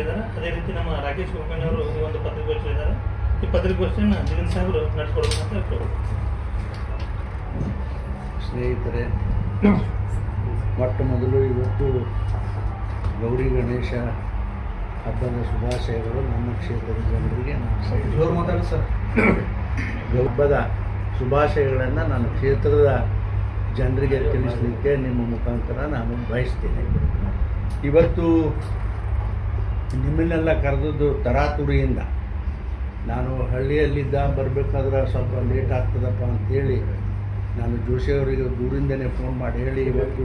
ಪತ್ರಿಕೆಗಳಿದ್ದಾರೆ ಅದೇ ರೀತಿ ನಮ್ಮ ರಾಕೇಶ್ ಕುಲಕರ್ಣಿ ಅವರು ಈ ಒಂದು ಇದ್ದಾರೆ ಈ ಪತ್ರಿಕಾಗೋಷ್ಠಿಯನ್ನು ಸಾಹೇಬರು ನಡೆಸ್ಕೊಡ್ಬೇಕು ಅಂತ ಹೇಳ್ಬೋದು ಸ್ನೇಹಿತರೆ ಮೊಟ್ಟ ಮೊದಲು ಇವತ್ತು ಗೌರಿ ಗಣೇಶ ಹಬ್ಬದ ಶುಭಾಶಯಗಳು ನಮ್ಮ ಕ್ಷೇತ್ರದ ಜನರಿಗೆ ನಾನು ಜೋರು ಮಾತಾಡಿ ಸರ್. ಹಬ್ಬದ ಶುಭಾಶಯಗಳನ್ನು ನನ್ನ ಕ್ಷೇತ್ರದ ಜನರಿಗೆ ತಿಳಿಸಲಿಕ್ಕೆ ನಿಮ್ಮ ಮುಖಾಂತರ ನಾನು ಬಯಸ್ತೀನಿ. ಇವತ್ತು ನಿಮ್ಮನ್ನೆಲ್ಲ ಕರೆದದ್ದು ತರಾತುರಿಯಿಂದ. ನಾನು ಹಳ್ಳಿಯಲ್ಲಿದ್ದ ಬರಬೇಕಾದ್ರೆ ಸ್ವಲ್ಪ ಲೇಟ್ ಆಗ್ತದಪ್ಪ ಅಂತೇಳಿ ನಾನು ಜೋಶಿ ಅವರಿಗೆ ದೂರಿಂದನೇ ಫೋನ್ ಮಾಡಿ ಹೇಳಿ ಇವತ್ತು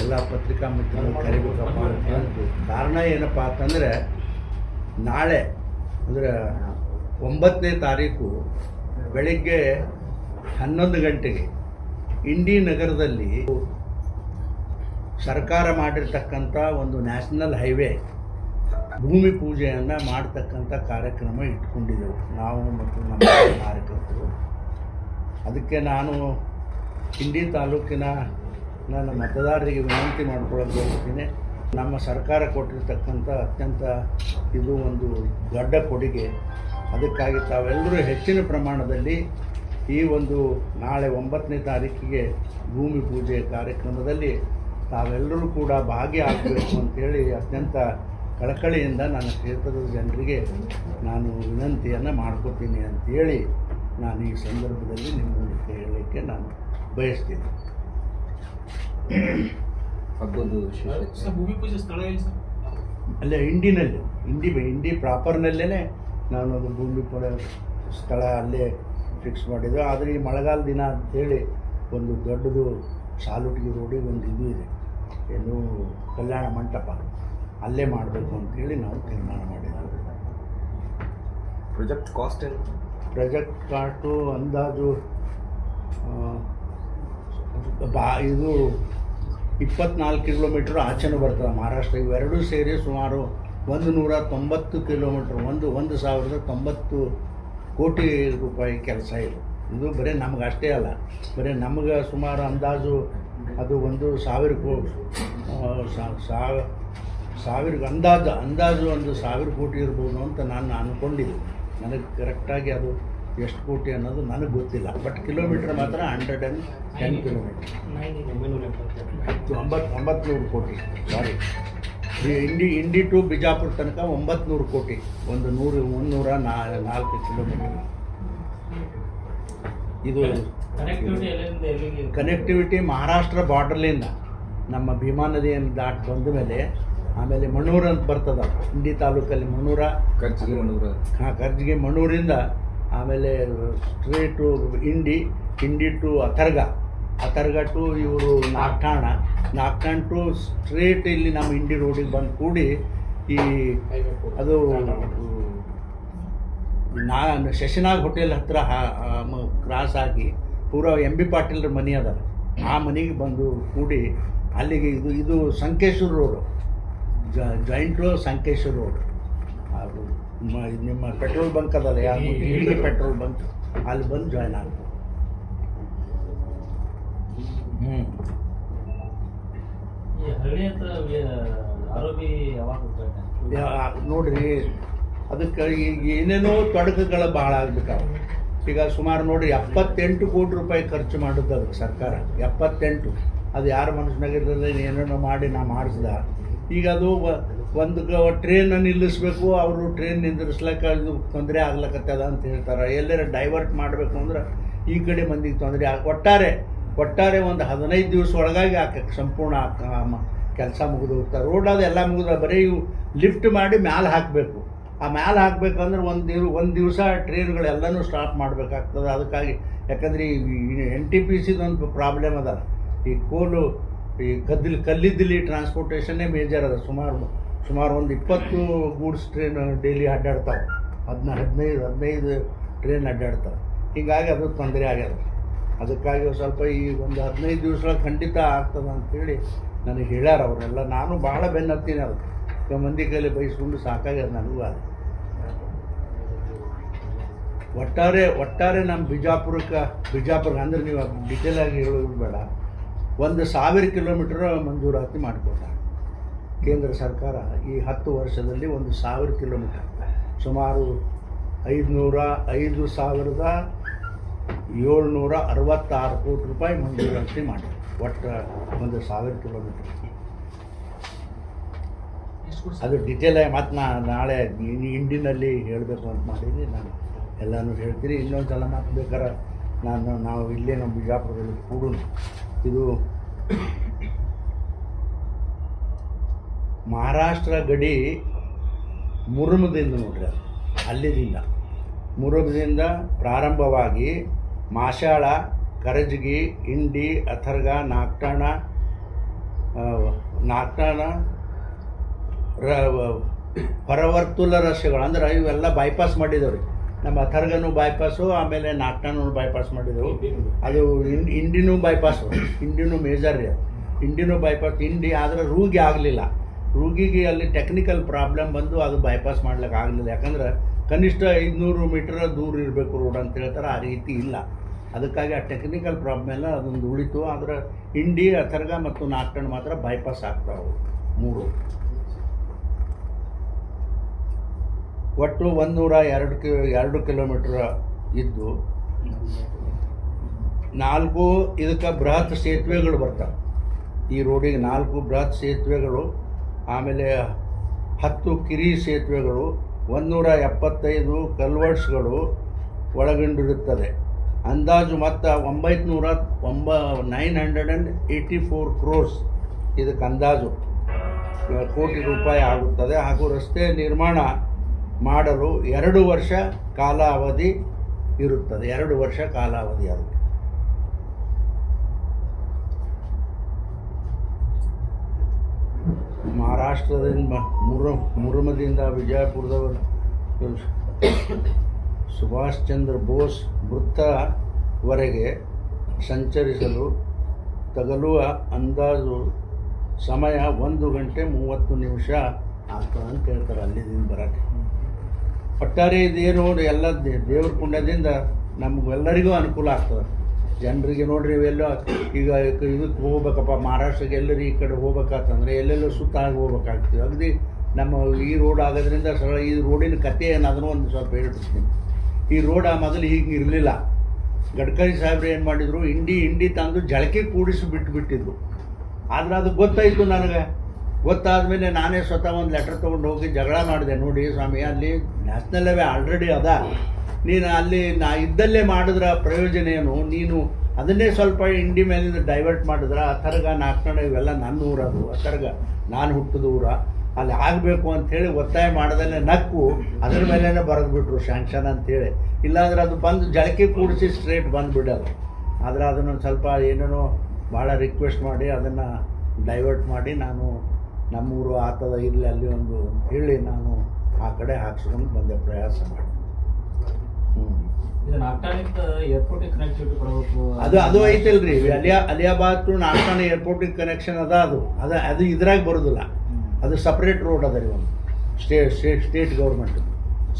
ಎಲ್ಲ ಪತ್ರಿಕಾ ಮಿತ್ರರು ಕರಿಬೇಕಪ್ಪ ಅಂತ ಕಾರಣ ಏನಪ್ಪ ಅಂತಂದರೆ ನಾಳೆ ಅಂದರೆ ಒಂಬತ್ತನೇ ತಾರೀಕು ಬೆಳಗ್ಗೆ ಹನ್ನೊಂದು ಗಂಟೆಗೆ ಇಂಡಿ ನಗರದಲ್ಲಿ ಸರ್ಕಾರ ಮಾಡಿರ್ತಕ್ಕಂಥ ಒಂದು ನ್ಯಾಷನಲ್ ಹೈವೇ ಭೂಮಿ ಪೂಜೆಯನ್ನು ಮಾಡ್ತಕ್ಕಂಥ ಕಾರ್ಯಕ್ರಮ ಇಟ್ಕೊಂಡಿದ್ದೆವು. ನಾವು ಮತ್ತು ನಮ್ಮ ಕಾರ್ಯಕರ್ತರು. ಅದಕ್ಕೆ ನಾನು ಹಿಂಡಿ ತಾಲೂಕಿನ ನನ್ನ ಮತದಾರರಿಗೆ ವಿನಂತಿ ಮಾಡ್ಕೊಳ್ಳೋಕೆ ಹೋಗ್ತೀನಿ ನಮ್ಮ ಸರ್ಕಾರ ಕೊಟ್ಟಿರ್ತಕ್ಕಂಥ ಅತ್ಯಂತ ಇದು ಒಂದು ದೊಡ್ಡ ಕೊಡುಗೆ. ಅದಕ್ಕಾಗಿ ತಾವೆಲ್ಲರೂ ಹೆಚ್ಚಿನ ಪ್ರಮಾಣದಲ್ಲಿ ಈ ಒಂದು ನಾಳೆ ಒಂಬತ್ತನೇ ತಾರೀಕಿಗೆ ಭೂಮಿ ಪೂಜೆ ಕಾರ್ಯಕ್ರಮದಲ್ಲಿ ತಾವೆಲ್ಲರೂ ಕೂಡ ಭಾಗಿಯಾಗಬೇಕು ಅಂತೇಳಿ ಅತ್ಯಂತ ಕಳಕಳಿಯಿಂದ ನನ್ನ ಕ್ಷೇತ್ರದ ಜನರಿಗೆ ನಾನು ವಿನಂತಿಯನ್ನು ಮಾಡ್ಕೋತೀನಿ ಅಂತೇಳಿ ನಾನು ಈ ಸಂದರ್ಭದಲ್ಲಿ ನಿಮ್ಮ ಕೇಳಲಿಕ್ಕೆ ಹೇಳಲಿಕ್ಕೆ ನಾನು ಬಯಸ್ತೀನಿ. ಹಬ್ಬದ ವಿಶೇಷ ಭೂಮಿ ಪೂಜೆ ಸ್ಥಳ ಅಲ್ಲೇ ಇಂಡಿನಲ್ಲಿ ಇಂಡಿ ಇಂಡಿ ಪ್ರಾಪರ್ನಲ್ಲೇ ನಾನು ಅದು ಭೂಮಿ ಪೂಜೆ ಸ್ಥಳ ಅಲ್ಲೇ ಫಿಕ್ಸ್ ಮಾಡಿದ್ದು. ಆದರೆ ಈ ಮಳೆಗಾಲ ದಿನ ಅಂತೇಳಿ ಒಂದು ದೊಡ್ಡದು ಸಾಲುಟಿಗೆ ರೋಡಿಗೆ ಒಂದು ಇದು ಇದೆ. ಏನು ಕಲ್ಯಾಣ ಮಂಟಪ. ಅಲ್ಲೇ ಮಾಡಬೇಕು ಅಂತೇಳಿ ನಾವು ತೀರ್ಮಾನ ಮಾಡಿದ್ದೀವಿ ಪ್ರಾಜೆಕ್ಟ್ ಕಾಸ್ಟ್ ಏನು? ಪ್ರಾಜೆಕ್ಟ್ ಕಾಸ್ಟು ಅಂದಾಜು ಬಾ ಇದು ಇಪ್ಪತ್ನಾಲ್ಕು ಕಿಲೋಮೀಟ್ರ್ ಆಚೆನೂ ಬರ್ತದೆ. ಮಹಾರಾಷ್ಟ್ರ ಇವೆರಡೂ ಸೇರಿ ಸುಮಾರು ಒಂದು ನೂರ ತೊಂಬತ್ತು ಕಿಲೋಮೀಟ್ರ್ ಒಂದು ಒಂದು ಸಾವಿರದ ತೊಂಬತ್ತು ಕೋಟಿ ರೂಪಾಯಿ ಕೆಲಸ ಇದು. ಇದು ಬರೀ ನಮ್ಗೆ ಅಷ್ಟೇ ಅಲ್ಲ. ಬರೀ ನಮ್ಗೆ ಸುಮಾರು ಅಂದಾಜು ಅದು ಒಂದು ಸಾವಿರ ಕೋ ಆ, ಸಾ- ಸಾವ- ಸಾವಿರ ಅಂದಾಜು ಅಂದಾಜು ಒಂದು ಸಾವಿರ ಕೋಟಿ ಇರ್ಬೋದು ಅಂತ ನಾನು ಅಂದ್ಕೊಂಡಿದ್ದೆ ನನಗೆ ಕರೆಕ್ಟಾಗಿ ಅದು ಎಷ್ಟು ಕೋಟಿ ಅನ್ನೋದು ನನಗೆ ಗೊತ್ತಿಲ್ಲ. ಬಟ್ ಕಿಲೋಮೀಟ್ರ್ ಮಾತ್ರ ಹಂಡ್ರೆಡ್ ಆ್ಯಂಡ್ ಟೆನ್ ಕಿಲೋಮೀಟ್ರ್ ಒಂಬತ್ತು ಒಂಬತ್ತುನೂರು ಕೋಟಿ. ಸಾರಿ ಇಂಡಿ ಇಂಡಿ ಟು ಬಿಜಾಪುರ ತನಕ ಒಂಬತ್ತುನೂರು ಕೋಟಿ. ಒಂದು ನೂರು ಮುನ್ನೂರ ನಾ ನಾಲ್ಕು ಕಿಲೋಮೀಟರ್ ಇದು ಕನೆಕ್ಟಿವಿಟಿ ಮಹಾರಾಷ್ಟ್ರ ಬಾರ್ಡ್ರಲಿಂದ ನಮ್ಮ ಭೀಮಾ ನದಿಯನ್ನು ದಾಟಿ ಬಂದ ಮೇಲೆ ಆಮೇಲೆ ಮಣ್ಣೂರು ಅಂತ ಬರ್ತದ ಇಂಡಿ ತಾಲೂಕಲ್ಲಿ ಮಣ್ಣೂರ. ಖರ್ಚಿಗೆ ಮಣ್ಣೂರ. ಹಾಂ ಖರ್ಜಿಗೆ ಮಣ್ಣೂರಿಂದ ಆಮೇಲೆ straight Indi Indi to Atharga. Atharga to ಇವರು ನಾಗ್ಠಾಣ. ನಾಗ್ಠಾಣ ಟು ಸ್ಟ್ರೇಟ್ ಇಲ್ಲಿ ನಮ್ಮ ಇಂಡಿ ರೋಡಿಗೆ ಬಂದು ಕೂಡಿ ಈ ಅದು ನಾ ಶಶಿನಾಗ್ ಹೋಟೆಲ್ ಹತ್ರ ಕ್ರಾಸ್ ಆಗಿ ಪೂರ ಎಂ ಬಿ ಪಾಟೀಲ್ರ ಮನೆ ಅದ. ಆ ಮನೆಗೆ ಬಂದು ಕೂಡಿ ಅಲ್ಲಿಗೆ ಇದು ಇದು ಸಂಕೇಶ್ವರ ರೋಡು. ಜಾಯಿಂಟ್ ರೋ ಸಂಕೇಶ್ವರ ರೋಡ್ ಅದು ನಿಮ್ಮ ಪೆಟ್ರೋಲ್ ಬಂಕ್ ಅದಲ್ಲ ಯಾರು ಪೆಟ್ರೋಲ್ ಬಂಕ್. ಅಲ್ಲಿ ಬಂದು ಜಾಯ್ನ್ ಆಗ್ತದೆ ಹ್ಞೂ ನೋಡ್ರಿ ಅದಕ್ಕೆ ಈಗ ಏನೇನೋ ತೊಡಕುಗಳು ಭಾಳ ಆಗ್ಬೇಕಾವೆ ಈಗ ಸುಮಾರು ನೋಡ್ರಿ ಎಪ್ಪತ್ತೆಂಟು ಕೋಟಿ ರೂಪಾಯಿ ಖರ್ಚು ಮಾಡಿದ್ದು ಅದಕ್ಕೆ ಸರ್ಕಾರ. ಎಪ್ಪತ್ತೆಂಟು. ಅದು ಯಾರ ಮನಸ್ಸಿನಾಗಿರ್ತದೆ ಏನೇನೋ ಮಾಡಿ ನಾ ಮಾಡಿಸ್ದ. ಈಗ ಅದು ಒಂದು ಟ್ರೈನ್ ನಿಲ್ಲಿಸ್ಬೇಕು, ಅವರು ಟ್ರೈನ್ ನಿಂದಿರ್ಸ್ಲಕ್ಕ ಇದು ತೊಂದರೆ ಆಗ್ಲಕ್ಕತ್ತದ ಅಂತ ಹೇಳ್ತಾರೆ. ಎಲ್ಲರ ಡೈವರ್ಟ್ ಮಾಡಬೇಕು ಅಂದ್ರೆ ಈ ಕಡೆ ಮಂದಿಗೆ ತೊಂದರೆ ಆಗ, ಒಟ್ಟಾರೆ ಒಟ್ಟಾರೆ ಒಂದು ಹದಿನೈದು ದಿವಸ ಒಳಗಾಗಿ ಆ ಸಂಪೂರ್ಣ ಕೆಲಸ ಮುಗಿದು ಹೋಗ್ತಾರೆ ರೋಡ್ ಅದು ಎಲ್ಲ ಮುಗಿದ, ಬರೀ ಲಿಫ್ಟ್ ಮಾಡಿ ಮ್ಯಾಲೆ ಹಾಕಬೇಕು. ಆ ಮ್ಯಾಲೆ ಹಾಕಬೇಕಂದ್ರೆ ಒಂದು ದಿವ್ ಒಂದು ದಿವಸ ಟ್ರೈನ್ಗಳೆಲ್ಲನೂ ಸ್ಟಾಪ್ ಮಾಡಬೇಕಾಗ್ತದೆ. ಅದಕ್ಕಾಗಿ, ಯಾಕಂದ್ರೆ ಈ ಎನ್ ಟಿ ಪಿ ಸಿದೊಂದು ಪ್ರಾಬ್ಲಮ್ ಅದ. ಈ ಕೋಲು ಈ ಕದ್ದಿಲ್ ಕಲ್ಲಿದ್ದಿಲಿ ಟ್ರಾನ್ಸ್ಪೋರ್ಟೇಷನ್ನೇ ಮೇಜರ್ ಅದ. ಸುಮಾರು ಸುಮಾರು ಒಂದು ಇಪ್ಪತ್ತು ಗೂಡ್ಸ್ ಟ್ರೈನ್ ಡೈಲಿ ಅಡ್ಡಾಡ್ತಾವೆ. ಹದಿನ, ಹದಿನೈದು ಹದಿನೈದು ಟ್ರೈನ್ ಅಡ್ಡಾಡ್ತಾವೆ. ಹೀಗಾಗಿ ಅದು ತೊಂದರೆ ಆಗ್ಯದ. ಅದಕ್ಕಾಗಿ ಸ್ವಲ್ಪ ಈ ಒಂದು ಹದಿನೈದು ದಿವಸ ಖಂಡಿತ ಆಗ್ತದೆ ಅಂತೇಳಿ ನನಗೆ ಹೇಳ್ಯಾರ ಅವರೆಲ್ಲ. ನಾನು ಭಾಳ ಬೆನ್ನತ್ತೀನಿ ಅದಕ್ಕೆ ಈಗ ಮಂದಿ ಕೈಲಿ ಬಯಸ್ಕೊಂಡು ಸಾಕಾಗ್ಯದ ನನಗೂ ಅದು. ಒಟ್ಟಾರೆ ಒಟ್ಟಾರೆ ನಮ್ಮ ಬಿಜಾಪುರಕ್ಕೆ ಬಿಜಾಪುರ ಅಂದ್ರೆ ನೀವು ಡೀಟೇಲಾಗಿ ಹೇಳೋದು ಬೇಡ. ಒಂದು ಸಾವಿರ ಕಿಲೋಮೀಟರ್ ಮಂಜೂರಾತಿ ಮಾಡಿಕೊಟ್ಟ. ಕೇಂದ್ರ ಸರ್ಕಾರ ಈ ಹತ್ತು ವರ್ಷದಲ್ಲಿ ಒಂದು ಸಾವಿರ ಕಿಲೋಮೀಟರ್ ಸುಮಾರು ಐದುನೂರ ಐದು ಸಾವಿರದ ಏಳ್ನೂರ ಅರವತ್ತಾರು ಕೋಟಿ ರೂಪಾಯಿ ಮಂಜೂರಾತಿ ಮಾಡಿ ಒಟ್ಟು ಒಂದು ಸಾವಿರ ಕಿಲೋಮೀಟರ್. ಅದು ಡಿಟೇಲ್ ಆಗಿ ಮತ್ತೆ ನಾ ನಾಳೆ ಇಂಡಿನಲ್ಲಿ ಹೇಳಬೇಕು ಅಂತ ಮಾಡಿದ್ದೀನಿ. ನಾನು ಎಲ್ಲನೂ ಹೇಳ್ತೀನಿ. ಇನ್ನೊಂದು ಸಲ ಮಾತು ಬೇಕಾರೆ ನಾನು ನಾವು ಇಲ್ಲೇ ನಮ್ಮ ಬಿಜಾಪುರದಲ್ಲಿ ಕೂಡು ಇದು ಮಹಾರಾಷ್ಟ್ರ ಗಡಿ ಮುರುಮದಿಂದ ನೋಡ್ರಿ. ಅಲ್ಲಿದಿಂದ ಮುರುಮದಿಂದ ಪ್ರಾರಂಭವಾಗಿ ಮಾಶಾಳ ಕರಜಗಿ, ಇಂಡಿ, ಅಥರ್ಗ, ನಾಗ್ಟಾಣ ನಾಕ್ಟಾಣ ರ ಹೊರವರ್ತುಲ ರಸ್ತೆಗಳು. ಅಂದ್ರೆ ಇವೆಲ್ಲ ಬೈಪಾಸ್ ಮಾಡಿದವ್ರಿ. ನಮ್ಮ ಅಥರ್ಗನು ಬೈಪಾಸು ಆಮೇಲೆ ನಾಟ್ನೂ ಬೈಪಾಸ್ ಮಾಡಿದ್ರು ಅದು ಇಂಡಿನೂ ಬೈಪಾಸು ಇಂಡಿನೂ ಮೇಜರ್ ಇಂಡಿನೂ ಬೈಪಾಸ್ ಇಂಡಿ ಆದರೆ ರೂಗಿ ಆಗಲಿಲ್ಲ. ರೂಗಿಗೆ ಅಲ್ಲಿ ಟೆಕ್ನಿಕಲ್ ಪ್ರಾಬ್ಲಮ್ ಬಂದು ಅದು ಬೈಪಾಸ್ ಮಾಡ್ಲಿಕ್ಕೆ ಆಗಲಿಲ್ಲ. ಯಾಕಂದ್ರೆ ಕನಿಷ್ಠ ಐದುನೂರು ಮೀಟರ್ ದೂರ ಇರಬೇಕು ರೋಡ್ ಅಂತ ಹೇಳ್ತಾರೆ ಆ ರೀತಿ ಇಲ್ಲ. ಅದಕ್ಕಾಗಿ ಆ ಟೆಕ್ನಿಕಲ್ ಪ್ರಾಬ್ಲಮ್ ಎಲ್ಲ ಅದೊಂದು ಉಳಿತು. ಆದರೆ ಇಂಡಿ ಅಥರ್ಗ ಮತ್ತು ನಾಗ್ಟಣ್ ಮಾತ್ರ ಬೈಪಾಸ್ ಆಗ್ತಾವೆ ಮೂರು. ಒಟ್ಟು ಒಂದೂರ ಎರಡು ಕಿ ಎರಡು ಕಿಲೋಮೀಟ್ರ್ ಇದ್ದು ನಾಲ್ಕು ಇದಕ್ಕೆ ಬೃಹತ್ ಸೇತುವೆಗಳು ಬರ್ತವೆ. ಈ ರೋಡಿಗೆ ನಾಲ್ಕು ಬೃಹತ್ ಸೇತುವೆಗಳು, ಆಮೇಲೆ ಹತ್ತು ಕಿರಿ ಸೇತುವೆಗಳು, ಒಂದೂರ ಎಪ್ಪತ್ತೈದು ಕಲ್ವರ್ಟ್ಸ್ಗಳು ಒಳಗೊಂಡಿರುತ್ತದೆ. ಅಂದಾಜು ಮತ್ತು ಒಂಬೈನೂರ ನೂರ ಒಂಬ, nine hundred and eighty four crores ಇದಕ್ಕೆ ಅಂದಾಜು. ಕೋಟಿ ರೂಪಾಯಿ ಆಗುತ್ತದೆ. ಹಾಗೂ ರಸ್ತೆ ನಿರ್ಮಾಣ ಮಾಡಲು ಎರಡು ವರ್ಷ ಕಾಲಾವಧಿ ಇರುತ್ತದೆ. ಎರಡು ವರ್ಷ ಕಾಲಾವಧಿ ಅದಕ್ಕೆ ಮಹಾರಾಷ್ಟ್ರದಿಂದ ಮುರು, ಮುರುಮದಿಂದ ವಿಜಯಪುರದವರು ಸುಭಾಷ್ ಚಂದ್ರ ಬೋಸ್ ವೃತ್ತವರೆಗೆ ಸಂಚರಿಸಲು ತಗಲುವ ಅಂದಾಜು ಸಮಯ ಒಂದು ಗಂಟೆ ಮೂವತ್ತು ನಿಮಿಷ ಆಗ್ತದೆ ಅಂತ ಹೇಳ್ತಾರೆ. ಅಲ್ಲಿದಿಂದ ಬರೋಕ್ಕೆ. ಒಟ್ಟಾರೆ ಇದೇನು ಎಲ್ಲ ದೇ- ದೇವ್ರ ಪುಣ್ಯದಿಂದ ನಮಗೆಲ್ಲರಿಗೂ ಅನುಕೂಲ ಆಗ್ತದೆ. ಜನರಿಗೆ ನೋಡ್ರಿ ಇವೆಲ್ಲೋ, ಈಗ ಇದಕ್ಕೆ ಹೋಗ್ಬೇಕಪ್ಪ, ಮಹಾರಾಷ್ಟ್ರಕ್ಕೆ ಎಲ್ಲರೂ ಈ ಕಡೆ ಹೋಗ್ಬೇಕಾತಂದ್ರೆ ಎಲ್ಲೆಲ್ಲೋ ಸುತ್ತಾಗಿ ಹೋಗ್ಬೇಕಾಗ್ತದೆ. ಅಗದಿ ನಮ್ಮ ಈ ರೋಡ್ ಆಗೋದ್ರಿಂದ ಸರಳ ಈ ರೋಡಿನ ಕತೆ ಏನಾದರೂ ಒಂದು ಸ್ವಲ್ಪ ಹೇಳ್ಬಿಡ್ತೀನಿ. ಈ ರೋಡ್ ಆ ಮೊದಲು ಹೀಗೆ ಇರಲಿಲ್ಲ. ಗಡ್ಕರಿ ಸಾಹೇಬ್ರು ಏನು ಮಾಡಿದರು, ಹಿಂಡಿ ಹಿಂಡಿ ತಂದು ಜಳಕೆ ಕೂಡಿಸಿ ಬಿಟ್ಟುಬಿಟ್ಟಿದ್ರು ಆದ್ರೆ ಅದು ಗೊತ್ತಾಯಿತು ನನಗೆ. ಗೊತ್ತಾದ್ಮೇಲೆ ನಾನೇ ಸ್ವತಃ ಒಂದು ಲೆಟರ್ ತೊಗೊಂಡು ಹೋಗಿ ಜಗಳ ಮಾಡಿದೆ. ನೋಡಿ ಸ್ವಾಮಿ, ಅಲ್ಲಿ ನ್ಯಾಷನಲ್ ಹೈವೇ ಆಲ್ರೆಡಿ ಅದ. ನೀನು ಅಲ್ಲಿ ನಾ ಇದ್ದಲ್ಲೇ ಮಾಡಿದ್ರ ಪ್ರಯೋಜನ ಏನು? ನೀನು ಅದನ್ನೇ ಸ್ವಲ್ಪ ಇಂಡಿ ಮೇಲಿಂದ ಡೈವರ್ಟ್ ಮಾಡಿದ್ರ ಅಥರ್ಗ ನಾಲ್ಕಣ ಇವೆಲ್ಲ ನನ್ನ ಊರದು, ಆ ಅಥರ್ಗ ನಾನು ಹುಟ್ಟಿದ ಊರ. ಅಲ್ಲಿ ಆಗಬೇಕು ಅಂಥೇಳಿ ಒತ್ತಾಯ ಮಾಡ್ದಲ್ಲೇ ನಕ್ಕು, ಅದ್ರ ಮೇಲೇ ಬರೆದ್ಬಿಟ್ರು ಶಾಂಕ್ಷನ್ ಅಂತೇಳಿ ಇಲ್ಲಾಂದ್ರೆ ಅದು ಬಂದು ಜಳಕೆ ಕೂಡಿಸಿ ಸ್ಟ್ರೇಟ್ ಬಂದುಬಿಡೋದು. ಆದರೆ ಅದನ್ನೊಂದು ಸ್ವಲ್ಪ ಏನೇನೋ ಭಾಳ ರಿಕ್ವೆಸ್ಟ್ ಮಾಡಿ ಅದನ್ನು ಡೈವರ್ಟ್ ಮಾಡಿ ನಾನು ನಮ್ಮೂರು ಆತದ ಇಲ್ಲಿ ಅಲ್ಲಿ ಒಂದು ಹೇಳಿ ನಾನು ಆ ಕಡೆ ಹಾಕ್ಸ್ಕೊಂಡು ಬಂದೆ ಪ್ರಯಾಸ ಮಾಡಿ. ಅದು ಅದು ಐತಲ್ರಿ. ಅಲಿಯಾ ಅಲಿಯಾಬಾದ್ ಟು ನಾಗ್ತಾನ ಏರ್ಪೋರ್ಟಿಗೆ ಕನೆಕ್ಷನ್ ಅದ ಅದು. ಅದ ಅದು ಇದ್ರಾಗ ಬರೋದಿಲ್ಲ. ಅದು ಸಪ್ರೇಟ್ ರೋಡ್ ಅದ ರೀ ಒಂದು. State state state government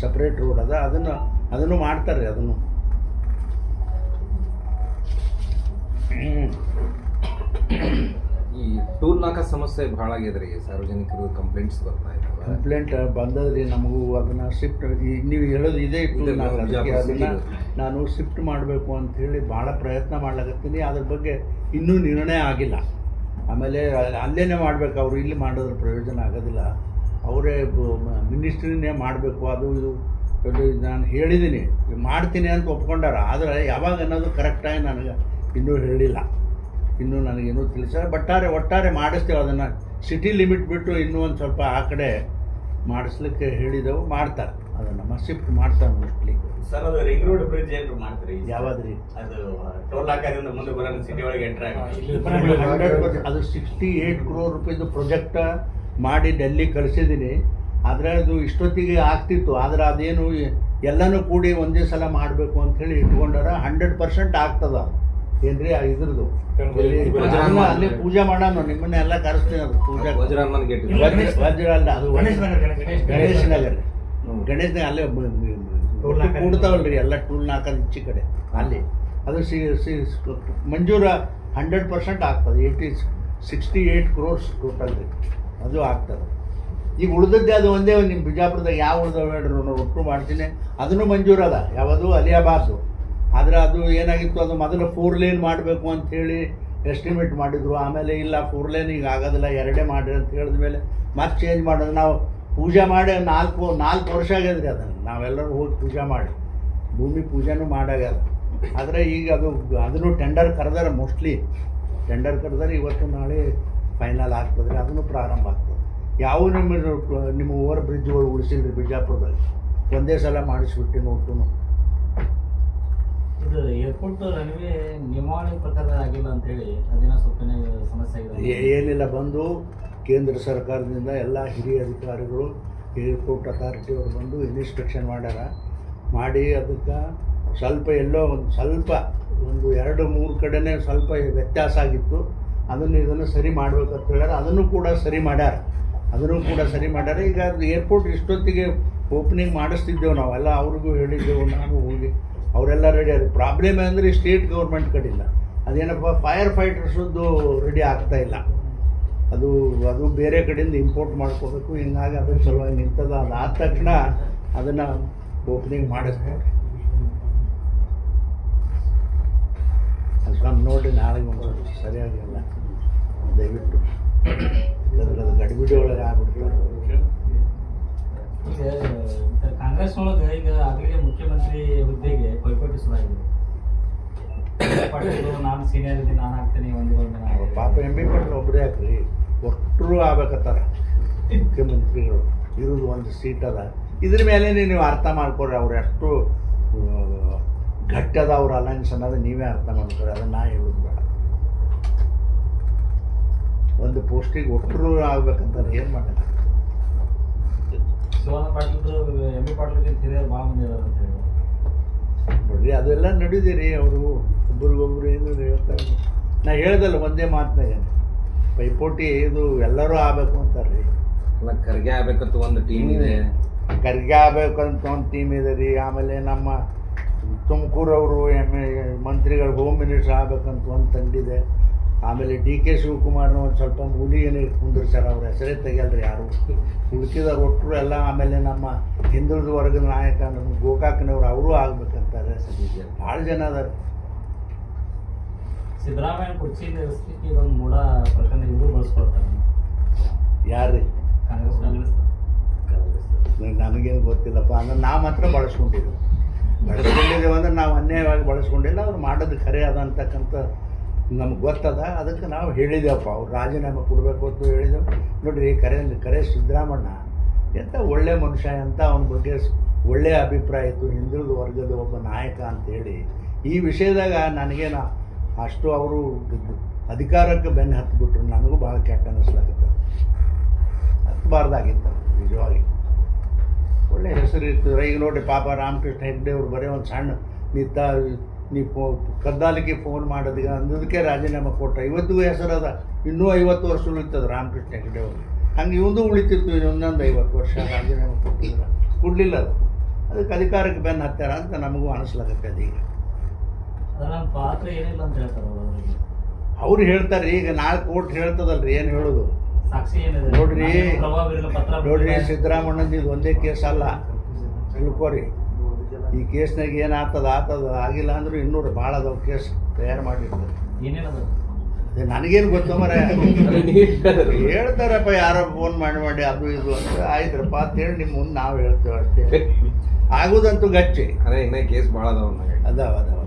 separate road ಅದ. ಅದನ್ನು ಅದನ್ನು ಮಾಡ್ತಾರೆ ಅದನ್ನು. ಹ್ಞೂ ಟೂಲ್ ನಾಕ ಸಮಸ್ಯೆ ಭಾಳ ರೀ ಸಾರ್ವಜನಿಕರು ಕಂಪ್ಲೇಂಟ್ಸ್ ಬರ್ತಾ ಇದ್ದಾವೆ ಕಂಪ್ಲೇಂಟ್ ಬಂದದ್ರಿ ನಮಗೂ ಅದನ್ನು ಶಿಫ್ಟ್ ನೀವು ಹೇಳೋದು ಇದೇ ಇತ್ತು ಇದೆ, ನಾನು ಅದಕ್ಕೆ ಬಿಜಾಪುರ ಅದನ್ನು ನಾನು ಶಿಫ್ಟ್ ಮಾಡಬೇಕು ಅಂತ ಹೇಳಿ ಭಾಳ ಪ್ರಯತ್ನ ಮಾಡ್ಲಾಕತ್ತೀನಿ. ಅದ್ರ ಬಗ್ಗೆ ಇನ್ನೂ ನಿರ್ಣಯ ಆಗಿಲ್ಲ. ಆಮೇಲೆ ಅಲ್ಲೇನೆ ಮಾಡ್ಬೇಕು ಅವರು ಇಲ್ಲಿ ಮಾಡೋದ್ರ ಪ್ರಯೋಜನ ಆಗೋದಿಲ್ಲ. ಅವರೇ ಮಿನಿಸ್ಟ್ರಿನೇ ಮಾಡಬೇಕು ಅದು ಇದು. ಇದು ನಾನು ಹೇಳಿದ್ದೀನಿ ಮಾಡ್ತೀನಿ ಅಂತ ಒಪ್ಕೊಂಡಾರ ಆದರೆ ಯಾವಾಗ ಅನ್ನೋದು ಕರೆಕ್ಟಾಗಿ ನನಗೆ ಇನ್ನೂ ಹೇಳಿಲ್ಲ. ಇನ್ನೂ ನನಗೇನೂ ತಿಳಿಸಲ್ಲ. ಒಟ್ಟಾರೆ ಒಟ್ಟಾರೆ ಮಾಡಿಸ್ತೇವೆ ಅದನ್ನು. ಸಿಟಿ ಲಿಮಿಟ್ ಬಿಟ್ಟು ಇನ್ನೂ ಒಂದು ಸ್ವಲ್ಪ ಆ ಕಡೆ ಮಾಡಿಸ್ಲಿಕ್ಕೆ ಹೇಳಿದೆವು ಮಾಡ್ತಾರೆ. ಅದನ್ನು ಶಿಫ್ಟ್ ಮಾಡ್ತಾರೆ ಮೋಸ್ಟ್ಲಿ ಸರ್ ಅದು ರಿಂಗ್ ರೋಡ್ ಬ್ರಿಡ್ಜ್ ಏನು ಮಾಡ್ತೀರಿ? ಯಾವಾದ್ರಿ? ಅದು ಟೋಲ್ ಹಾಕೋದ್ರಿಂದ ಮುಂದೆ ಬರೋದು ಸಿಟಿ ಒಳಗೆ ಎಂಟ್ರ್ ಹಂಡ್ರೆಡ್ ಪರ್ಸೆಂಟ್ ಅದು ಸಿಕ್ಸ್ಟಿ ಏಯ್ಟ್ ಕ್ರೋರ್ ರುಪೀದು ಪ್ರೊಜೆಕ್ಟ ಮಾಡಿ ಡೆಲ್ಲಿ ಕಳಿಸಿದ್ದೀನಿ. ಆದರೆ ಅದು ಇಷ್ಟೊತ್ತಿಗೆ ಆಗ್ತಿತ್ತು. ಆದರೆ ಅದೇನು ಎಲ್ಲನೂ ಕೂಡಿ ಒಂದೇ ಸಲ ಮಾಡಬೇಕು ಅಂಥೇಳಿ ಇಟ್ಕೊಂಡಾರ ಹಂಡ್ರೆಡ್ ಪರ್ಸೆಂಟ್ ಆಗ್ತದ ಏನ್ರಿ? ಆ ಇದ್ರದ್ದು. ಅಲ್ಲಿ ಪೂಜೆ ಮಾಡೋಣ ನಿಮ್ಮನ್ನ ಎಲ್ಲ ಕರೆಸ್ತೀನಿ ಅದು ಪೂಜೆ. ವಜ್ರಹನುಮಾನ್ ಗೇಟ್ ವಜ್ರ ಅಲ್ಲ ಅದು ಗಣೇಶ್ ನಗರ್, ಗಣೇಶ್ ನಗರ್. ಗಣೇಶ ನಗರ್. ಹ್ಮ್. ಗಣೇಶ ನಗರ್ ಅಲ್ಲೇ. ಕೂಡ್ತಾವಲ್ರಿ ಎಲ್ಲ ಟೂಲ್ ಹಾಕೋದು ಇಚ್ಚಿ ಕಡೆ. ಅಲ್ಲಿ. ಅದು ಸಿ ಸಿ ಮಂಜೂರ ಹಂಡ್ರೆಡ್ ಪರ್ಸೆಂಟ್ ಆಗ್ತದೆ. Eighty sixty eight crores total. ರೀ ಅದು ಆಗ್ತದೆ. ಈಗ ಉಳಿದದ್ದೇ ಅದು ಒಂದೇ ನಿಮ್ಮ ಬಿಜಾಪುರದಾಗ ಯಾವ ಉಳ್ದವ ಹೇಳ್ರಿ ನಾವು ಒಟ್ಟು ಮಾಡ್ತೀನಿ. ಅದನ್ನು ಮಂಜೂರದ ಯಾವುದು? ಅಲಿಯಾಬಾದು. ಆದರೆ ಅದು ಏನಾಗಿತ್ತು, ಅದು ಮೊದಲು ಫೋರ್ ಲೇನ್ ಮಾಡಬೇಕು ಅಂಥೇಳಿ ಎಸ್ಟಿಮೇಟ್ ಮಾಡಿದರು. ಆಮೇಲೆ ಇಲ್ಲ ಫೋರ್ ಲೇನ್ ಈಗ ಆಗೋದಿಲ್ಲ, ಎರಡೇ ಮಾಡಿರಿ ಅಂತ ಹೇಳಿದ ಮೇಲೆ ಮತ್ತೆ ಚೇಂಜ್ ಮಾಡೋದು ನಾವು ಪೂಜೆ ಮಾಡಿ ನಾಲ್ಕು ನಾಲ್ಕು ವರ್ಷ ಆಗ್ಯದ್ರಿ ಅದನ್ನು. ನಾವೆಲ್ಲರೂ ಹೋಗಿ ಪೂಜೆ ಮಾಡಿ. ಭೂಮಿ ಪೂಜೆನೂ ಮಾಡಾಗ್ಯದ ಆದರೆ ಈಗ ಅದು, ಅದನ್ನು ಟೆಂಡರ್ ಕರೆದಾರೆ ಮೋಸ್ಟ್ಲಿ ಟೆಂಡರ್ ಕರೆದಾರೆ ಇವತ್ತು ನಾಳೆ ಫೈನಲ್ ಆಗ್ತದೆ ಅದನ್ನು ಪ್ರಾರಂಭ ಆಗ್ತದೆ. ಯಾವ ನಿಮ್ಮ ನಿಮ್ಮ ಓವರ್ ಬ್ರಿಡ್ಜ್ಗಳು ಉಳಿಸಿಲ್ರಿ ಬಿಜಾಪುರದಲ್ಲಿ? ಒಂದೇ ಸಲ ಮಾಡಿಸ್ಬಿಟ್ಟು ನೋಟು ಇದು ಏರ್ಪೋರ್ಟ್ ರನ್ವೇ ನಿಯಮಾವಳಿ ಪ್ರಕಾರ ಆಗಿಲ್ಲ ಅಂತ ಹೇಳಿ ಅದೇನೋ ಸ್ವಲ್ಪ ಸಮಸ್ಯೆ ಆಗಿದೆ ಏನಿಲ್ಲ ಬಂದು ಕೇಂದ್ರ ಸರ್ಕಾರದಿಂದ ಎಲ್ಲ ಹಿರಿಯ ಅಧಿಕಾರಿಗಳು ಏರ್ಪೋರ್ಟ್ ಅಥಾರಿಟಿಯವರು ಬಂದು ಇನ್ಸ್ಪೆಕ್ಷನ್ ಮಾಡ್ಯಾರ. ಮಾಡಿ ಅದಕ್ಕೆ ಸ್ವಲ್ಪ ಎಲ್ಲೋ ಒಂದು ಸ್ವಲ್ಪ ಒಂದು ಎರಡು ಮೂರು ಕಡೆನೇ ಸ್ವಲ್ಪ ವ್ಯತ್ಯಾಸ ಆಗಿತ್ತು. ಅದನ್ನು ಇದನ್ನು ಸರಿ ಮಾಡ್ಬೇಕಂತ ಹೇಳ್ಯಾರ. ಅದನ್ನು ಕೂಡ ಸರಿ ಮಾಡ್ಯಾರ. ಅದನ್ನು ಕೂಡ ಸರಿ ಮಾಡ್ಯಾರ. ಈಗ ಏರ್ಪೋರ್ಟ್ ಇಷ್ಟೊತ್ತಿಗೆ ಓಪನಿಂಗ್ ಮಾಡಿಸ್ತಿದ್ದೆವು ನಾವೆಲ್ಲ. ಅವ್ರಿಗೂ ಹೇಳಿದ್ದೆವು ನಾವು ಹೋಗಿ ಅವರೆಲ್ಲ ರೆಡಿ ಆಗಿ ಪ್ರಾಬ್ಲಮ್ ಅಂದರೆ ಸ್ಟೇಟ್ ಗೌರ್ಮೆಂಟ್ ಕಡೆಯಿಂದ. ಅದೇನಪ್ಪ ಫೈರ್ ಫೈಟರ್ಸದ್ದು ರೆಡಿ ಆಗ್ತಾ ಇಲ್ಲ. ಅದು ಅದು ಬೇರೆ ಕಡೆಯಿಂದ ಇಂಪೋರ್ಟ್ ಮಾಡ್ಕೋಬೇಕು. ಹಿಂಗಾಗಿ ಅದ್ರ ಸಲುವಾಗಿ ನಿಂತದ ಅದಾದ ತಕ್ಷಣ ಅದನ್ನು ಓಪನಿಂಗ್ ಮಾಡಿಸ್ತಾರೆ ಅದು ಸ್ವಲ್ಪ ನೋಡಿ ನಾಳೆಗೆ ಒಂದು ಸರಿಯಾಗಿಲ್ಲ ದಯವಿಟ್ಟು. ಅದು ಗಡಿಬಿಡಿ ಒಳಗೆ ಆಗ್ಬಿಡ್ತಾರೆ. ಕಾಂಗ್ರೆಸ್ ಒಳಗೆ ಈಗ ಆಗಲೇ ಮುಖ್ಯಮಂತ್ರಿ ಹುದ್ದೆಗೆ ಪೈಪೋಟಿ ಪಾಟೀಲ್ ನಾನು ಸೀನಿಯರ್ ನಾನು ಹಾಕ್ತೀನಿ ಒಂದು ಪಾಪ ಎಂ ಬಿ ಪಾಟೀಲ್ ಒಬ್ಬರೇ ಹಾಕ್ರಿ ಒಟ್ಟರು ಆಗ್ಬೇಕತ್ತಾರ ಮುಖ್ಯಮಂತ್ರಿಗಳು. ಇರೋದು ಒಂದು ಸೀಟ್ ಅದ. ಇದ್ರ ಮೇಲೆ ನೀವು ಅರ್ಥ ಮಾಡ್ಕೊಡ್ರಿ ಅವ್ರು ಎಷ್ಟು ಘಟ್ಟದ ಗಟ್ಟಿ ಅದ ಅವ್ರ ಅಲೈನ್ಸ್ ಅನ್ನೋದು ನೀವೇ ಅರ್ಥ ಮಾಡ್ಕೊಡ್ರಿ ಅದನ್ನ ನಾ ಹೇಳೋದು ಬೇಡ. ಒಂದು ಪೋಸ್ಟಿಗೆ ಒಟ್ಟರು ಆಗ್ಬೇಕಂತಾರೆ ಏನು ಮಾಡೋಣ ಶಿವಾನಂದ ಪಾಟೀಲ್ ಎಂ ಬಿ ಪಾಟೀಲ್ಗಿಂತ ಹಿರಿಯರು ಭಾಳ ಮಂದಿ ಇದಾರೆ ಅಂತ ಹೇಳಿ. ನೋಡ್ರಿ ಅದೆಲ್ಲ ನಡೀದಿರಿ ಅವರು. ಒಬ್ಬರು ಒಬ್ರಿಗೊಬ್ರು ಏನು ಹೇಳ್ತಾರೆ ನಾ ಹೇಳ್ದಲ್ಲ ಒಂದೇ ಮಾತನಾಗ. ಪೈಪೋಟಿ ಇದು ಎಲ್ಲರೂ ಆಗ್ಬೇಕು ಅಂತಾರೆ ರೀ ಖರ್ಗೆ ಆಗ್ಬೇಕಂತ ಒಂದು ಟೀಮ್ ಇದೆ. ಕರ್ಗೆ ಆಗ್ಬೇಕಂತ ಒಂದು ಟೀಮ್ ಇದೆ ರೀ. ಆಮೇಲೆ ನಮ್ಮ ತುಮಕೂರವರು ಎಂ ಮಂತ್ರಿಗಳು ಹೋಮ್ ಮಿನಿಸ್ಟರ್ ಆಗ್ಬೇಕಂತ ಒಂದು ತಂಡಿದೆ ಆಮೇಲೆ ಡಿ ಕೆ ಶಿವಕುಮಾರ್ನ ಒಂದು ಸ್ವಲ್ಪ ಮೂಲಿಗೆನೆ ಕುಂದಿರ್ಸ್ಯಾರ ಅವ್ರ ಹೆಸರೇ ತೆಗಿಯಲ್ರಿ ಯಾರು. ಉಳ್ಕಿದ ಒಟ್ಟರು ಎಲ್ಲ ಆಮೇಲೆ ನಮ್ಮ ಹಿಂದುಳಿದ ವರ್ಗದ ನಾಯಕ ನಮ್ಮ ಗೋಕಾಕ್ನವ್ರು ಅವರು ಆಗ್ಬೇಕಂತಾರೆ. ಭಾಳ ಜನ ಅದಾರ. ಸಿದ್ದರಾಮಯ್ಯ ಕುರ್ಚಿ ಸ್ಥಿತಿ ಇದೊಂದು ಮೂಢ ಪ್ರಕರಣ ಇವರು ಬಳಸ್ಕೊಳ್ತಾರೆ. ಯಾರು ಕಾಂಗ್ರೆಸ್ ಕಾಂಗ್ರೆಸ್. ನನಗೇನು ಗೊತ್ತಿಲ್ಲಪ್ಪ ಅಂದ್ರೆ ನಾವು ಮಾತ್ರ ಬಳಸ್ಕೊಂಡಿದ್ದೀವಿ ಬಳಸ್ಕೊಂಡಿದ್ದೇವೆ ಅಂದ್ರೆ ನಾವು ಅನ್ಯಾಯವಾಗಿ ಬಳಸ್ಕೊಂಡಿಲ್ಲ ಅವ್ರು ಮಾಡೋದು ಖರೆ ಅದ ಅಂತಕ್ಕಂಥ ನಮ್ಗೆ ಗೊತ್ತದ, ಅದಕ್ಕೆ ನಾವು ಹೇಳಿದೆವಪ್ಪ, ಅವ್ರು ರಾಜೀನಾಮೆ ಕೊಡಬೇಕು ಅಂತ ಹೇಳಿದೆವು ನೋಡಿರಿ ಕರೆ ಕರೆ ಸಿದ್ದರಾಮಣ್ಣ ಎಂಥ ಒಳ್ಳೆ ಮನುಷ್ಯ ಅಂತ ಅವನ ಬಗ್ಗೆ ಒಳ್ಳೆಯ ಅಭಿಪ್ರಾಯ ಇತ್ತು, ಹಿಂದುಳಿದ ವರ್ಗದ ಒಬ್ಬ ನಾಯಕ ಅಂತೇಳಿ ಈ ವಿಷಯದಾಗ ನನಗೇನು, ಅಷ್ಟು ಅವರು ಅಧಿಕಾರಕ್ಕೆ ಬೆನ್ನು ಹತ್ತಿಬಿಟ್ರು ನನಗೂ ಭಾಳ ಕೆಟ್ಟ ಅನ್ನಿಸ್ಲಾಗುತ್ತೆ ಹತ್ತಬಾರ್ದಾಗಿತ್ತು ನಿಜವಾಗಿ. ಒಳ್ಳೆ ಹೆಸರು ಇರ್ತದೆ ಈಗ ನೋಡಿ ಪಾಪ ರಾಮಕೃಷ್ಣ ಹೆಗ್ಡೆ ಅವರು ಬರೀ ಒಂದು ಸಣ್ಣ ನಿತ್ತ ನೀ ಫೋ ಕದ್ದಾಲಿಗೆ ಫೋನ್ ಮಾಡೋದಿಗೆ ಅಂದದಕ್ಕೆ ರಾಜೀನಾಮೆ ಕೊಟ್ಟ. ಇವತ್ತಿಗೂ ಹೆಸರದ ಇನ್ನೂ ಐವತ್ತು ವರ್ಷ ಉಳಿತದ ರಾಮಕೃಷ್ಣ ಹೆಗಡೆ ಅವರು. ಹಂಗೆ ಇವನು ಉಳಿತಿತ್ತು ಇನ್ನೊಂದೊಂದು ಐವತ್ತು ವರ್ಷ ರಾಜೀನಾಮೆ ಕೊಟ್ಟಿದ್ರೆ. ಕೊಡಲಿಲ್ಲ ಅದು. ಅದಕ್ಕೆ ಅಧಿಕಾರಕ್ಕೆ ಬೆನ್ನು ಹತ್ತಾರ ಅಂತ ನಮಗೂ ಅನಿಸ್ಲಾಗತ್ತೆ ಅದೀಗ ಈಗ. ಅದ್ರ ಪಾತ್ರ ಏನಿಲ್ಲ ಅಂತ ಹೇಳ್ತಾರೆ ಅವ್ರು. ಹೇಳ್ತಾರೆ ಈಗ ನಾಲ್ಕು ಕೋರ್ಟ್ ಹೇಳ್ತದಲ್ರಿ ಏನು ಹೇಳೋದು? ನೋಡ್ರಿ ನೋಡ್ರಿ. ಸಿದ್ದರಾಮಣ್ಣಂದು ಇದು ಒಂದೇ ಕೇಸ್ ಅಲ್ಲ ತಿಳ್ಕೊರಿ. ಈ ಕೇಸ್ನಾಗ ಏನು ಆಗ್ತದ ಆಗ್ತದ ಆಗಿಲ್ಲ ಅಂದರೂ ಇನ್ನೂರು ಭಾಳ ಅದಾವ ಕೇಸ್ ತಯಾರು ಮಾಡಿರ್ತಾರೆ. ಏನೇನದು? ಅದೇ ನನಗೇನು ಗೊತ್ತು ಮರ? ಹೇಳ್ತಾರಪ್ಪ ಯಾರೋ ಫೋನ್ ಮಾಡಿ ಮಾಡಿ ಅದು ಇದು ಅಂತ. ಆಯ್ತರಪ್ಪ ಅಂತ ಹೇಳಿ ನಿಮ್ಮ ಮುಂದೆ ನಾವು ಹೇಳ್ತೇವೆ ಅಷ್ಟೇ. ಆಗೋದಂತೂ ಗಚ್ಚಿ. ಅದೇ ಇನ್ನೇ ಕೇಸ್ ಭಾಳ ಅದಾವ ಅದಾವ ಅದಾವ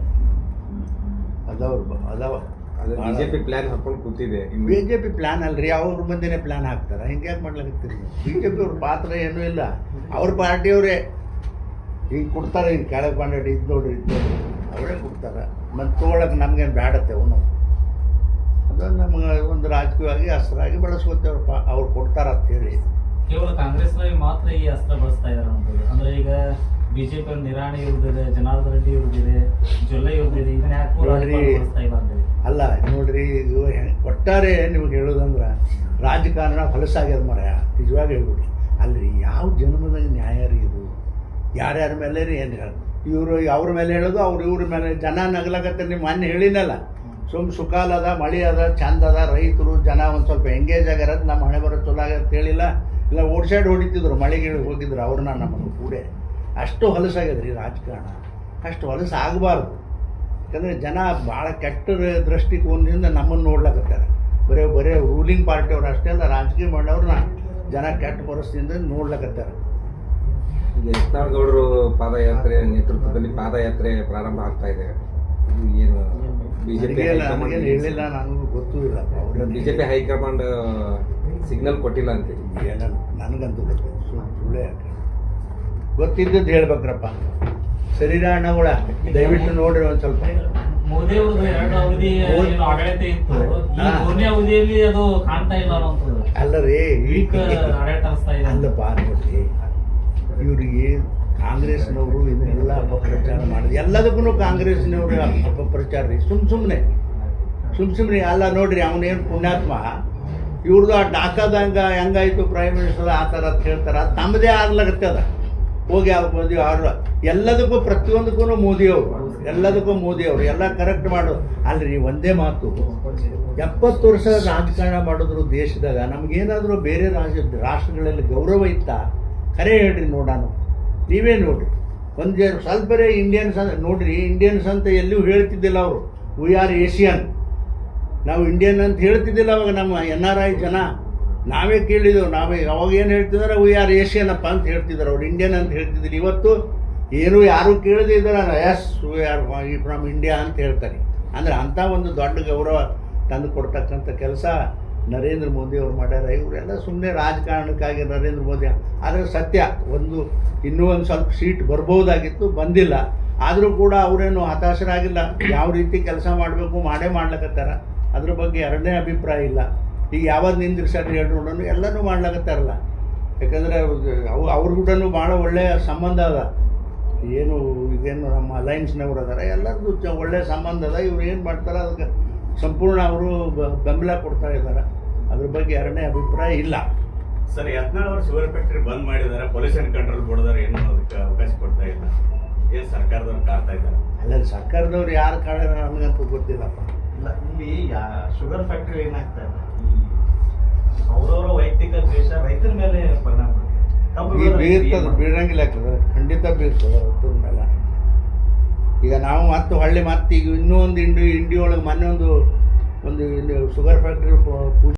ಅದಾವ್ರು ಅದಾವ ಅದು ಬಿಜೆಪಿ ಪ್ಲಾನ್ ಹಾಕೊಂಡು ಕೂತಿದೆ. BJP B J P plan ಅಲ್ರಿ ಅವ್ರ ಮಂದಿನೇ ಪ್ಲ್ಯಾನ್ ಹಾಕ್ತಾರೆ. ಹಿಂಗೆ ಯಾಕೆ ಜೆ ಪಿ ಅವ್ರ ಪಾತ್ರ ಏನೂ ಇಲ್ಲ. ಅವ್ರ ಪಾರ್ಟಿಯವರೇ. ಹಿಂಗೆ ಕೊಡ್ತಾರೆ ಈಗ ಕೆಳಗೆ ಬಂಡಿ ಇದು ನೋಡ್ರಿ ಇದು ನೋಡ್ರಿ. ಅವರೇ ಕೊಡ್ತಾರೆ. ಮತ್ತು ತೊಗೊಳಕ್ಕೆ ನಮ್ಗೇನು ಬೇಡತ್ತೆ ಅವನು. ಅದನ್ನು ನಮ್ಗೆ ಒಂದು ರಾಜಕೀಯವಾಗಿ ಅಸ್ತ್ರಾಗಿ ಬಳಸ್ಕೊತೇವ್ರಪ್ಪ. ಅವ್ರು ಕೊಡ್ತಾರೆ ಅಂತ ಹೇಳಿ. ಕೇವಲ ಕಾಂಗ್ರೆಸ್ನವ್ರಿಗೆ ಮಾತ್ರ ಈ ಅಸ್ತ್ರ ಬಳಸ್ತಾ ಇದ್ದಾರೆ ಅನ್ನೋದು ಅಂದ್ರೆ ಈಗ ಪಿ ನಿರಾಣಿ ಇವ್ರದಿದೆ ಜನಾರ್ದನ್ ರೆಡ್ಡಿ ಇವ್ರದಿದೆ ಜೊಲ್ಲೆ ಇವ್ರದಿದೆ ಇದನ್ನ ಯಾಕೆ ನೋಡ್ರಿ. ಅಂತೇಳಿ ಅಲ್ಲ ನೋಡ್ರಿ ಇದು ಒಟ್ಟಾರೆ ನಿಮ್ಗೆ ಹೇಳೋದಂದ್ರೆ ರಾಜಕಾರಣ ಹೊಲಸಾಗ್ಯದ ಮರ ನಿಜವಾಗಿ ಹೇಳ್ಬಿಡ್ರಿ. ಅಲ್ರಿ ಯಾವ ಜನ್ಮದಾಗ ನ್ಯಾಯ ರೀ ಇದು? ಯಾರ್ಯಾರ ಮೇಲೆ ರೀ ಏನು ಹೇಳ ಇವರು ಅವ್ರ ಮೇಲೆ ಹೇಳೋದು, ಅವ್ರು ಇವ್ರ ಮೇಲೆ ಜನ ನಗಲಾಗತ್ತೆ ನಿಮ್ಮ ಮೊನ್ನೆ ಹೇಳಿನಲ್ಲ ಸುಮ್ ಸುಕಾಲ ಅದ, ಮಳೆ ಅದ ಚಂದ ಅದ, ರೈತರು ಜನ ಒಂದು ಸ್ವಲ್ಪ ಎಂಗೇಜ್ ಆಗಿರೋದು ನಮ್ಮ ಹಣೆ ಬರೋ ಚಲೋ ಆಗತ್ತೆ ಹೇಳಿಲ್ಲ. ಇಲ್ಲ ಓಡ್ಸೈಡ್ ಹೊಡಿತಿದ್ರು, ಮಳೆಗೆ ಹೋಗಿದ್ರು ಅವ್ರನ್ನ ನಮ್ಮನ್ನು ಕೂಡೆ. ಅಷ್ಟು ಹೊಲಸಾಗ್ಯದ್ರಿ ರಾಜಕಾರಣ. ಅಷ್ಟು ಹೊಲಸು ಆಗಬಾರ್ದು. ಯಾಕಂದರೆ ಜನ ಭಾಳ ಕೆಟ್ಟ ದೃಷ್ಟಿಕೋನದಿಂದ ನಮ್ಮನ್ನು ನೋಡ್ಲಕತ್ತಾರೆ. ಬರೀ ಬರೀ ರೂಲಿಂಗ್ ಪಾರ್ಟಿಯವ್ರು ಅಷ್ಟೇ ಅಲ್ಲ, ರಾಜಕೀಯ ಮಾಡೋರನ್ನ ಜನ ಕೆಟ್ಟ ಪರಿಸ್ಥಿತಿಯಿಂದ ನೋಡ್ಲಕತ್ತಾರೆ. ಈಗ ಯತ್ನಾಳ್ ಗೌಡರು ಪಾದಯಾತ್ರೆ ನೇತೃತ್ವದಲ್ಲಿ ಪಾದಯಾತ್ರೆ ಪ್ರಾರಂಭ ಆಗ್ತಾ ಇದೆ. ಇದು ಏನು ಬಿಜೆಪಿ ಹೇಳಿಲ್ಲ ನನಗೂ ಗೊತ್ತೂ ಇಲ್ಲ. ಅವ್ರು ಬಿಜೆಪಿ ಹೈಕಮಾಂಡ್ ಸಿಗ್ನಲ್ ಕೊಟ್ಟಿಲ್ಲ ಅಂತ ನನಗಂತೂ ಗೊತ್ತಿಲ್ಲ. ಸುಳ್ಳೆ ಗೊತ್ತಿದ್ದದ್ದು ಹೇಳ್ಬೇಕ್ರಪ್ಪ. ಸರಿರ ಅಣ್ಣಗಳ ದಯವಿಟ್ಟು ನೋಡ್ರಿ ಒಂದು ಸ್ವಲ್ಪ. ಮೋದಿ ಅವ್ರದ್ದು ಎರಡು ಅವಧಿ ಮೋದಿ- ಏನು ಆಡಳಿತ ಇತ್ತು. ಈ ಮೂರನೇ ಅವಧಿಯಲ್ಲಿ ಅದು ಕಾಣ್ತಾ ಇಲ್ಲ ಅಂತ ಅಲ್ಲರಿ ಈಗ ಆಡಳಿತ ಅನಿಸ್ತಾ ಇದೆ. ಅಲ್ಲಪ್ಪ ನೋಡ್ರಿ ಇವರಿಗೆ ಕಾಂಗ್ರೆಸ್ನವರು ಇದನ್ನೆಲ್ಲ ಅಪಪ್ರಚಾರ ಮಾಡಿದ್ರು. ಎಲ್ಲದಕ್ಕೂ ಕಾಂಗ್ರೆಸ್ನವರು ಅಪಪ್ರಚಾರ ರೀ. ಸುಮ್ ಸುಮ್ಮನೆ ಸುಮ್ ಸುಮ್ಮನೆ ಅಲ್ಲ ನೋಡ್ರಿ ಅವನೇನು ಪುಣ್ಯಾತ್ಮ. ಇವ್ರದ್ದು ಆ ಡಾಕದಂಗ ಹೆಂಗಾಯ್ತು ಪ್ರೈಮ್ ಮಿನಿಸ್ಟರ್ ಆ ಥರ ಅಂತ ಹೇಳ್ತಾರೆ. ಅದು ತಮ್ಮದೇ ಆಗ್ಲಾಗತ್ತದ ಹೋಗಿ ಅವ್ರು ಮೋದಿ ಅವ್ರು ಎಲ್ಲದಕ್ಕೂ ಪ್ರತಿಯೊಂದಕ್ಕೂ ಮೋದಿಯವರು ಎಲ್ಲದಕ್ಕೂ ಮೋದಿಯವರು ಎಲ್ಲ ಕರೆಕ್ಟ್ ಮಾಡೋದು ಅಲ್ರಿ, ಒಂದೇ ಮಾತು. ಎಪ್ಪತ್ತು ವರ್ಷ ರಾಜಕಾರಣ ಮಾಡಿದ್ರು ದೇಶದಾಗ. ನಮಗೇನಾದರೂ ಬೇರೆ ರಾಜ್ಯ ರಾಷ್ಟ್ರಗಳಲ್ಲಿ ಗೌರವ ಇತ್ತ? ಖರೆ ಹೇಳ್ರಿ ನೋಡೋಣ ನೀವೇ ನೋಡಿರಿ. ಒಂದು ಸ್ವಲ್ಪರೇ ಇಂಡಿಯನ್ಸ್ ಅಂತ ನೋಡ್ರಿ ಇಂಡಿಯನ್ಸ್ ಅಂತ ಎಲ್ಲೂ ಹೇಳ್ತಿದ್ದಿಲ್ಲ ಅವರು. ವಿ ಆರ್ ಏಷಿಯನ್ ನಾವು ಇಂಡಿಯನ್ ಅಂತ ಹೇಳ್ತಿದ್ದಿಲ್ಲ ಅವಾಗ ನಮ್ಮ ಎನ್ ಆರ್ ಐ ಜನ. ನಾವೇ ಕೇಳಿದೆವು, ನಾವೇ ಅವಾಗ ಏನು ಹೇಳ್ತಿದ್ದಾರೆ ವಿ ಆರ್ ಏಷಿಯನ್ ಅಪ್ಪ ಅಂತ ಹೇಳ್ತಿದ್ದಾರೆ ಅವ್ರು. ಇಂಡಿಯನ್ ಅಂತ ಹೇಳ್ತಿದ್ರು. ಇವತ್ತು ಏನು ಯಾರು ಕೇಳದೇ ಇದ್ದಾರೆ yes we are from India ಅಂತ ಹೇಳ್ತಾರೆ. ಅಂದರೆ ಅಂಥ ಒಂದು ದೊಡ್ಡ ಗೌರವ ತಂದು ಕೊಡ್ತಕ್ಕಂಥ ಕೆಲಸ ನರೇಂದ್ರ ಮೋದಿ ಅವ್ರು ಮಾಡ್ಯಾರ, ಇವರೆಲ್ಲ ಸುಮ್ಮನೆ ರಾಜಕಾರಣಕ್ಕಾಗಿ ನರೇಂದ್ರ ಮೋದಿ ಆದರೆ ಸತ್ಯ, ಒಂದು ಇನ್ನೂ ಒಂದು ಸ್ವಲ್ಪ ಸೀಟ್ ಬರ್ಬೋದಾಗಿತ್ತು ಬಂದಿಲ್ಲ. ಆದರೂ ಕೂಡ ಅವರೇನು ಹತಾಶರಾಗಿಲ್ಲ, ಯಾವ ರೀತಿ ಕೆಲಸ ಮಾಡಬೇಕು, ಮಾಡೇ ಮಾಡ್ಲಕತ್ತಾರ. ಅದ್ರ ಬಗ್ಗೆ ಎರಡನೇ ಅಭಿಪ್ರಾಯ ಇಲ್ಲ. ಈಗ ಯಾವಾಗ ನಿಂದಿರ್ಸ್ಯಾರ ಹೇಳಿ ನೋಡೋನು ಎಲ್ಲನೂ ಮಾಡ್ಲಕತ್ತಾರಲ್ಲ. ಯಾಕಂದರೆ ಅವು ಅವ್ರ ಕೂಡ ಭಾಳ ಒಳ್ಳೆಯ ಸಂಬಂಧ ಅದ. ಏನು, ಈಗೇನು ನಮ್ಮ ಅಲೈನ್ಸ್ನವ್ರು ಅದಾರ ಎಲ್ಲರದ್ದು ಒಳ್ಳೆಯ ಸಂಬಂಧ ಅದ, ಇವ್ರು ಏನು ಮಾಡ್ತಾರೆ ಅದಕ್ಕೆ ಸಂಪೂರ್ಣ ಅವರು ಬೆಂಬಲ ಕೊಡ್ತಾ ಇದ್ದಾರೆ. ಅದ್ರ ಬಗ್ಗೆ ಎರಡನೇ ಅಭಿಪ್ರಾಯ ಇಲ್ಲ. ಸರ್ ಹದಿನೇಳು ವರ್ಷ ಶುಗರ್ ಫ್ಯಾಕ್ಟ್ರಿ ಬಂದ್ ಮಾಡಿದಾರೆ ಪೊಲ್ಯೂಷನ್ ಕಂಟ್ರೋಲ್ ಕೊಡಿದಾರೆ ಏನು ಅದಕ್ಕೆ ಅವಕಾಶ ಕೊಡ್ತಾ ಇಲ್ಲ. ಏನ್ ಸರ್ಕಾರದವ್ರು ಕಾಡ್ತಾ ಇದ್ದಾರೆ? ಅಲ್ಲ ಸರ್ಕಾರದವ್ರು ಯಾರು ಕಾಡಿದ್ರೆ ನನಗಂತೂ ಗೊತ್ತಿಲ್ಲಪ್ಪ ಇಲ್ಲ ಇಲ್ಲಿ ಶುಗರ್ ಫ್ಯಾಕ್ಟ್ರಿ ಏನಾಗ್ತಾ ಇದೆ? ಅವರವರ ವೈಯಕ್ತಿಕ ದ್ವೇಷ ರೈತರ ಮೇಲೆ ಪರಿಣಾಮ ಬೀರ್ತದೆ. ಬೀಳಂಗಿಲ್ಲ ಖಂಡಿತ ಬೀರ್ತದೆ ರೈತರ ಮೇಲೆ. ಈಗ ನಾವು ಮತ್ತು ಹಳ್ಳಿ ಮತ್ತೆ ಈಗ ಇನ್ನೂ ಒಂದು ಇಂಡಿ ಇಂಡಿ ಒಳಗೆ ಮೊನ್ನೆ ಒಂದು ಒಂದು ಶುಗರ್ ಫ್ಯಾಕ್ಟ್ರಿ ಪೂಜೆ